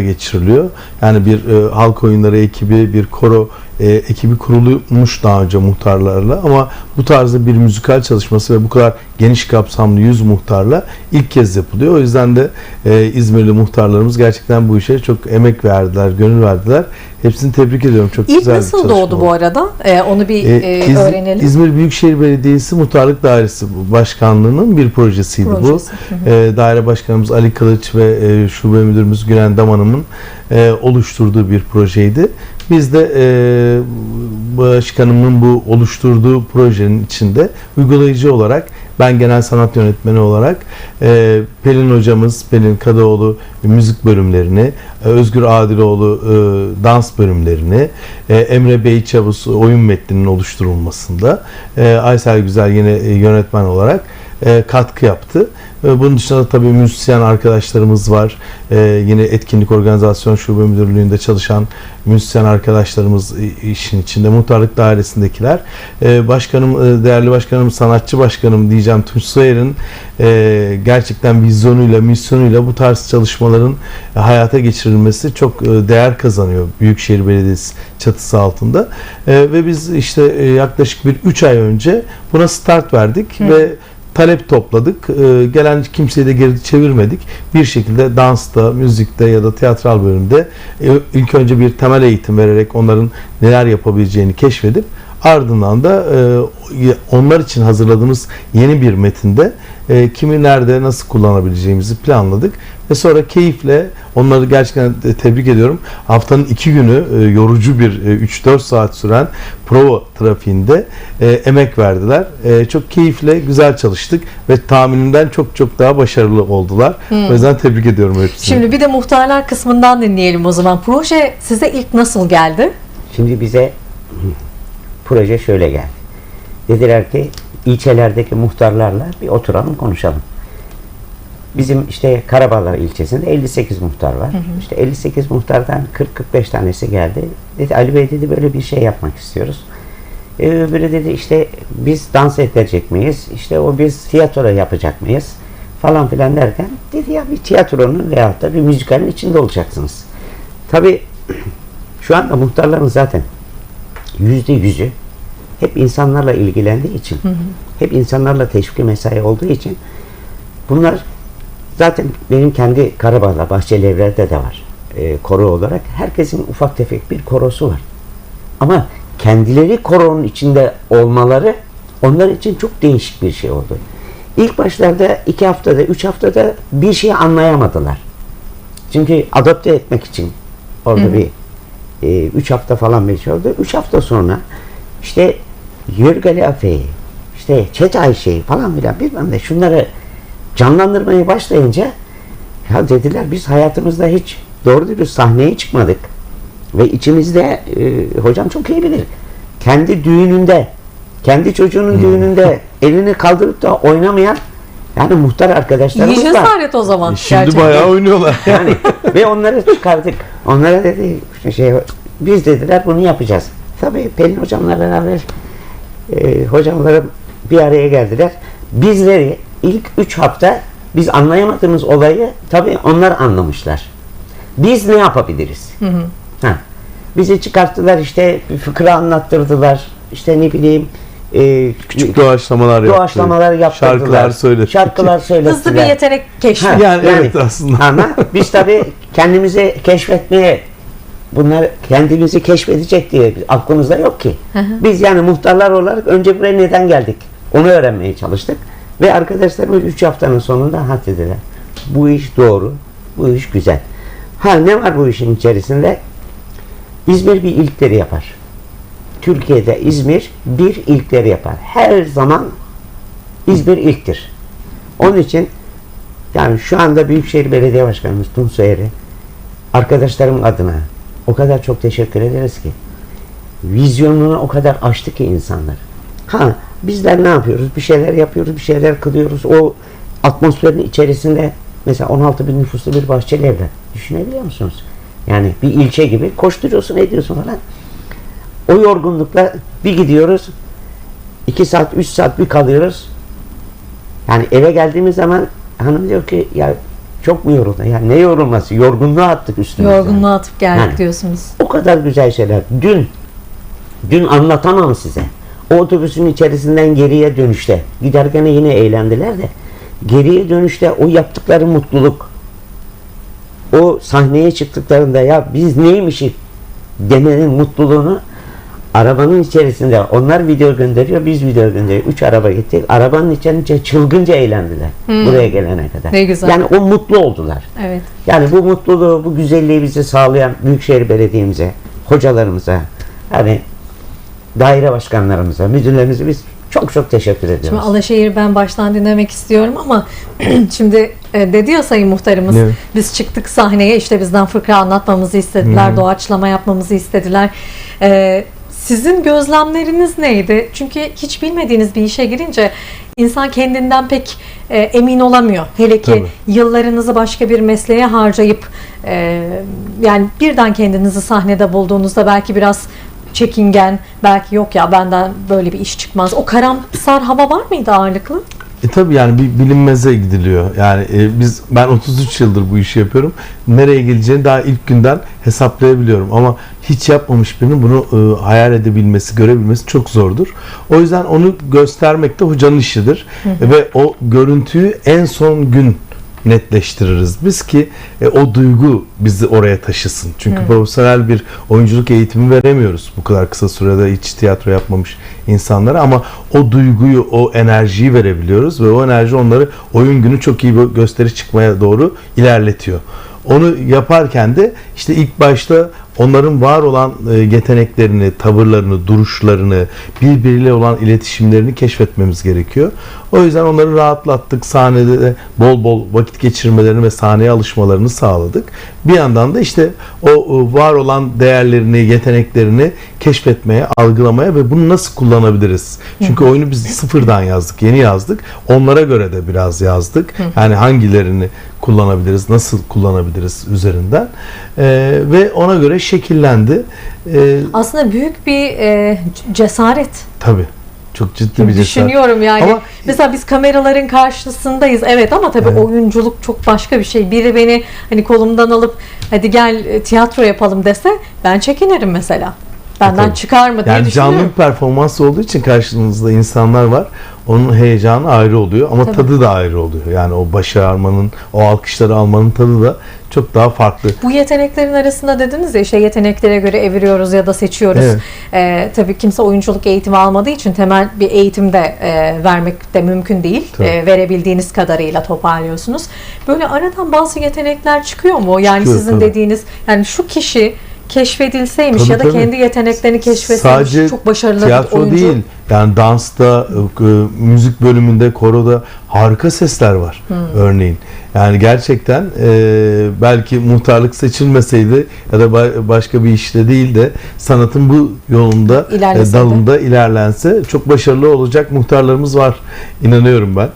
geçiriliyor. Yani bir e, halk oyunları ekibi, bir koro e, ekibi kurulmuş daha önce muhtarlarla ama bu tarzda bir müzikal çalışması ve bu kadar geniş kapsamlı 100 muhtarla ilk kez yapılıyor. O yüzden de e, İzmirli muhtarlarımız gerçekten bu işe çok emek verdiler, gönül verdiler. Hepsini tebrik ediyorum. Çok İlk güzel bir nasıl çalışma doğdu oldu. bu arada? Ee, onu bir Ee, e, İz- öğrenelim. İzmir Büyükşehir Belediyesi Muhtarlık Dairesi Başkanlığı'nın bir projesiydi Projesi. bu. Ee, daire başkanımız Ali Kılıç ve e, şube müdürümüz Gülen Daman'ın e, oluşturduğu bir projeydi. Biz de e, başkanımın bu oluşturduğu projenin içinde uygulayıcı olarak ben genel sanat yönetmeni olarak e, Pelin hocamız Pelin Kadıoğlu müzik bölümlerini, e, Özgür Adiloğlu e, dans bölümlerini, e, Emre Bey Çavuz oyun metninin oluşturulmasında, e, Aysel Güzel yine e, yönetmen olarak e, katkı yaptı. E, Bunun dışında tabii müzisyen arkadaşlarımız var. E, yine etkinlik organizasyon şube müdürlüğünde çalışan müzisyen arkadaşlarımız işin içinde. Muhtarlık dairesindekiler. E, başkanım, değerli başkanım, sanatçı başkanım diyeceğim Tunç Soyer'in e, gerçekten vizyonuyla, misyonuyla bu tarz çalışmaların hayata geçirilmesi çok değer kazanıyor Büyükşehir Belediyesi çatısı altında. E, ve biz işte yaklaşık bir 3 ay önce buna start verdik ve talep topladık. Ee, gelen kimseyi de geri çevirmedik. Bir şekilde dansta, müzikte ya da tiyatral bölümde e, ilk önce bir temel eğitim vererek onların neler yapabileceğini keşfedip ardından da e, onlar için hazırladığımız yeni bir metinde e, kimi nerede nasıl kullanabileceğimizi planladık ve sonra keyifle onları gerçekten tebrik ediyorum. Haftanın iki günü e, yorucu bir e, 3-4 saat süren prova trafiğinde e, emek verdiler. E, çok keyifle güzel çalıştık ve tahminimden çok çok daha başarılı oldular. O yüzden tebrik ediyorum hepsini. Şimdi bir de muhtarlar kısmından dinleyelim o zaman. Proje size ilk nasıl geldi? Şimdi bize proje şöyle geldi. Dediler ki ilçelerdeki muhtarlarla bir oturalım konuşalım. Bizim işte Karabağlar ilçesinde 58 muhtar var. İşte 58 muhtardan 40-45 tanesi geldi. Dedi Ali Bey dedi böyle bir şey yapmak istiyoruz. Ee, öbürü dedi işte biz dans edecek miyiz? İşte o biz tiyatro yapacak mıyız? Falan filan derken dedi ya bir tiyatronun veyahut da bir müzikalin içinde olacaksınız. Tabii şu anda muhtarların zaten yüzde yüzü hep insanlarla ilgilendiği için, hep insanlarla teşviki mesai olduğu için bunlar zaten benim kendi Karabağ'da, Bahçelievler'de de var e, koro olarak. Herkesin ufak tefek bir korosu var. Ama kendileri koronun içinde olmaları onlar için çok değişik bir şey oldu. İlk başlarda iki haftada, üç haftada bir şey anlayamadılar. Çünkü adapte etmek için orada bir e, üç hafta falan bir şey oldu. Üç hafta sonra işte Yörgeli Afe'yi, işte Çet Ayşe'yi falan filan bilmem ne şunları canlandırmaya başlayınca ya dediler biz hayatımızda hiç doğru dürüst sahneye çıkmadık. Ve içimizde e, hocam çok iyi bilir. Kendi düğününde, kendi çocuğunun düğününde elini kaldırıp da oynamayan yani muhtar İyi arkadaşlarımız var. cesaret o zaman. Şimdi gerçekten. bayağı oynuyorlar. Yani ve onları çıkardık. Onlara dedi şey biz dediler bunu yapacağız. Tabii Pelin hocamla beraber e, hocamlarım bir araya geldiler. Bizleri ilk üç hafta biz anlayamadığımız olayı tabii onlar anlamışlar. Biz ne yapabiliriz? Ha. Bizi çıkarttılar işte bir fıkra anlattırdılar. İşte ne bileyim e, Küçük doğaçlamalar yaptı. doğaçlamalar yaptırdılar. Şarkılar söyledi. Şarkılar söylettiler. Hızlı bir yetenek keşfi. Ha, Yani evet aslında. Ama biz tabii kendimizi keşfetmeye bunlar kendimizi keşfedecek diye aklımızda yok ki. Biz yani muhtarlar olarak önce buraya neden geldik? Onu öğrenmeye çalıştık. Ve arkadaşlarımız 3 haftanın sonunda ha dediler. Bu iş doğru. Bu iş güzel. Ha ne var bu işin içerisinde? İzmir bir ilkleri yapar. Türkiye'de İzmir bir ilkleri yapar. Her zaman İzmir ilktir. Onun için yani şu anda Büyükşehir Belediye Başkanımız Tunç Soyer'e arkadaşlarım adına o kadar çok teşekkür ederiz ki vizyonunu o kadar açtı ki insanlar. Ha bizler ne yapıyoruz? Bir şeyler yapıyoruz, bir şeyler kılıyoruz. O atmosferin içerisinde mesela 16 bin nüfuslu bir bahçeli evler. Düşünebiliyor musunuz? Yani bir ilçe gibi koşturuyorsun, ediyorsun falan. O yorgunlukla bir gidiyoruz. 2 saat, 3 saat bir kalıyoruz. Yani eve geldiğimiz zaman hanım diyor ki ya Çok mu yoruldu? Ya ne yorulması? Yorgunluğu attık üstümüze. Yorgunluğu atıp geldik Yani. diyorsunuz. O kadar güzel şeyler. Dün, dün anlatamam size. O otobüsün içerisinden geriye dönüşte. Giderken yine eğlendiler de. Geriye dönüşte o yaptıkları mutluluk. O sahneye çıktıklarında ya biz neymişik demenin mutluluğunu arabanın içerisinde onlar video gönderiyor biz video gönderiyor. Üç araba gittik. Arabanın içerisinde çılgınca eğlendiler. Buraya gelene kadar. Ne güzel. Yani o mutlu oldular. Evet. Yani bu mutluluğu, bu güzelliği bize sağlayan Büyükşehir Belediye'mize, hocalarımıza, hani daire başkanlarımıza, müdürlerimize biz çok çok teşekkür ediyoruz. Şimdi Alaşehir'i ben baştan dinlemek istiyorum ama şimdi e, dedi ya Sayın Muhtarımız Evet. biz çıktık sahneye işte bizden fıkra anlatmamızı istediler, doğaçlama yapmamızı istediler. E, sizin gözlemleriniz neydi? Çünkü hiç bilmediğiniz bir işe girince insan kendinden pek e, emin olamıyor. Hele ki Tabii. yıllarınızı başka bir mesleğe harcayıp e, yani birden kendinizi sahnede bulduğunuzda belki biraz çekingen, belki yok ya benden böyle bir iş çıkmaz. O karamsar hava var mıydı ağırlıklı? E tabii yani bir bilinmeze gidiliyor. Yani e, biz ben 33 yıldır bu işi yapıyorum. Nereye geleceğini daha ilk günden hesaplayabiliyorum ama hiç yapmamış birinin bunu e, hayal edebilmesi, görebilmesi çok zordur. O yüzden onu göstermek de hocanın işidir. Ve o görüntüyü en son gün netleştiririz biz ki e, o duygu bizi oraya taşısın. Çünkü profesyonel bir oyunculuk eğitimi veremiyoruz bu kadar kısa sürede hiç tiyatro yapmamış insanlara ama o duyguyu, o enerjiyi verebiliyoruz ve o enerji onları oyun günü çok iyi bir gösteri çıkmaya doğru ilerletiyor. Onu yaparken de işte ilk başta onların var olan e, yeteneklerini, tavırlarını, duruşlarını, birbiriyle olan iletişimlerini keşfetmemiz gerekiyor. O yüzden onları rahatlattık. Sahnede de bol bol vakit geçirmelerini ve sahneye alışmalarını sağladık. Bir yandan da işte o e, var olan değerlerini, yeteneklerini keşfetmeye, algılamaya ve bunu nasıl kullanabiliriz? Çünkü oyunu biz sıfırdan yazdık, yeni yazdık. Onlara göre de biraz yazdık. Yani hangilerini kullanabiliriz, nasıl kullanabiliriz üzerinden. E, ve ona göre şekillendi. E, Aslında büyük bir e, cesaret. tabii. Çok ciddi bir cesaret. Düşünüyorum yani. Ama- Mesela biz kameraların karşısındayız. Evet ama tabii Evet. oyunculuk çok başka bir şey. Biri beni hani kolumdan alıp hadi gel e, tiyatro yapalım dese ben çekinirim mesela. Benden Tabii. çıkar mı diye Yani canlı düşünüyorum. performans olduğu için karşınızda insanlar var. Onun heyecanı ayrı oluyor ama Tabii. tadı da ayrı oluyor. Yani o başarmanın, o alkışları almanın tadı da çok daha farklı. Bu yeteneklerin arasında dediniz ya işte yeteneklere göre eviriyoruz ya da seçiyoruz. Evet. Ee, tabii kimse oyunculuk eğitimi almadığı için temel bir eğitim de e, vermek de mümkün değil. Tabii. E, verebildiğiniz kadarıyla toparlıyorsunuz. Böyle aradan bazı yetenekler çıkıyor mu? Yani Çıkıyor, sizin tabii. dediğiniz yani şu kişi keşfedilseymiş Tabii, ya da tabii. kendi yeteneklerini keşfetseymiş Sadece çok başarılı bir tiyatro oyuncu. değil. Yani dansta, e, müzik bölümünde, koroda harika sesler var Hmm. örneğin. Yani gerçekten e, belki muhtarlık seçilmeseydi ya da ba- başka bir işte değil de sanatın bu yolunda, e, dalında ilerlense çok başarılı olacak muhtarlarımız var. İnanıyorum ben.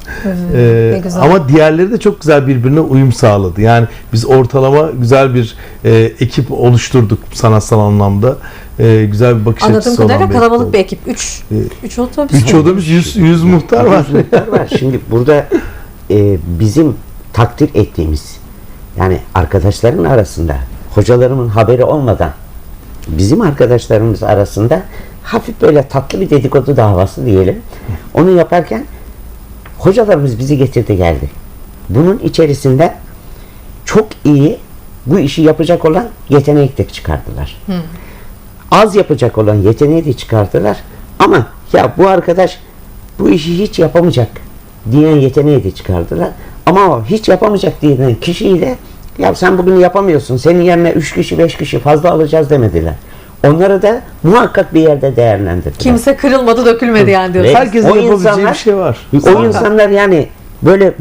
E, ne güzel. ama diğerleri de çok güzel birbirine uyum sağladı. Yani biz ortalama güzel bir e, ekip oluşturduk sanatsal anlamda. E, güzel bir bakış Anladığım açısı olan kadarıyla kalabalık bir ekip. Üç, üç otobüs. Üç otobüs 100, 100 muhtar var. Muhtar var. Şimdi burada e, bizim takdir ettiğimiz yani arkadaşların arasında hocalarımın haberi olmadan bizim arkadaşlarımız arasında hafif böyle tatlı bir dedikodu davası diyelim. Onu yaparken hocalarımız bizi getirdi geldi. Bunun içerisinde çok iyi bu işi yapacak olan yetenek de çıkardılar. Az yapacak olan yeteneği de çıkarttılar. Ama ya bu arkadaş bu işi hiç yapamayacak diyen yeteneği de çıkardılar. Ama o hiç yapamayacak diyen kişiyi de ya sen bugün yapamıyorsun. Senin yerine 3 kişi 5 kişi fazla alacağız demediler. Onları da muhakkak bir yerde değerlendirdiler. Kimse kırılmadı dökülmedi yani diyorsun. Herkesin o yapabileceği insanlar- bir şey var. o insanlar yani böyle